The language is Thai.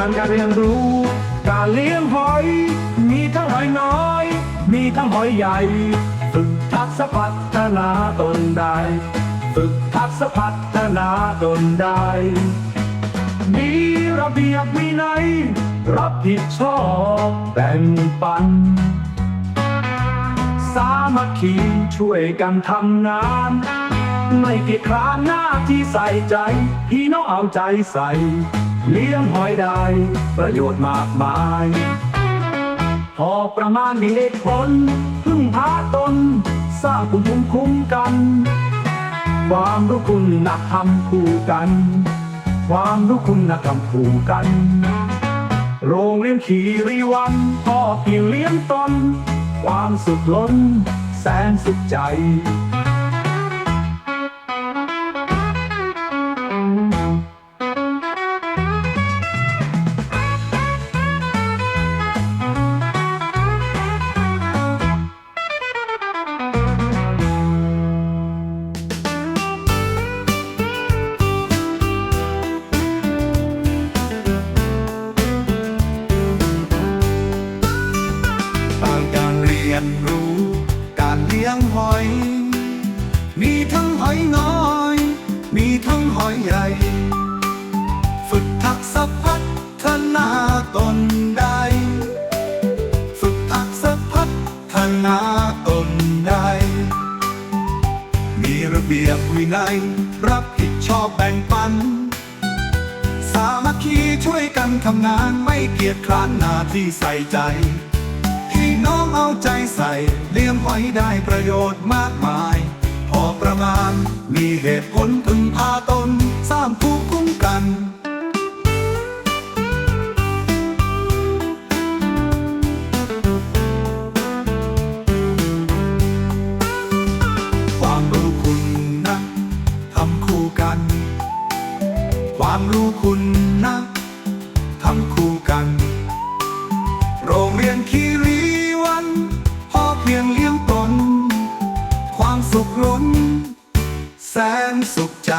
านการเรียนรู้ การเลี้ยงหอย มีทั้งหอยน้อย มีทั้งหอยใหญ่ฝึกทักษะพัฒนาตนได้ฝึกทักษะพัฒนาตนได้มีระเบียบวินัยรับผิดชอบแบ่งปัน สามัคคีช่วยกันทำงาน ไม่เกียจคร้านหน้าที่ใส่ใจ พี่น้องเอาใจใส่ เลี้ยงหอยได้ ประโยชน์มากมาย พอประมาณมีเหตุผลพึ่งพาตน สร้างภูมิคุ้มคุ้มกัน ความรู้คุณนักทำคู่กัน ความรู้คุณนักทำคู่กัน โรงเรียนขีรีวันพ่อเพียเลี้ยงตน ความสุขล้น แสนสุขใจ รเรียนรู้การเลี้ยงหอย มีทั้งหอยน้อย มีทั้งหอยใหญ่ ฝึกทักษะพัฒนาตนได้ ฝึกทักษะพัฒนาตนได้ มีระเบียบวินัย รับผิดชอบแบ่งปัน สามัคคีช่วยกันทำงานไม่เกียจคร้านหน้าที่ใส่ใจ เลี้ยงไว้ได้ประโยชน์มากมาย พอประมาณ มีเหตุผลพึงพาตน สร้างภูมิคุ้มกัน แสนสุขใจ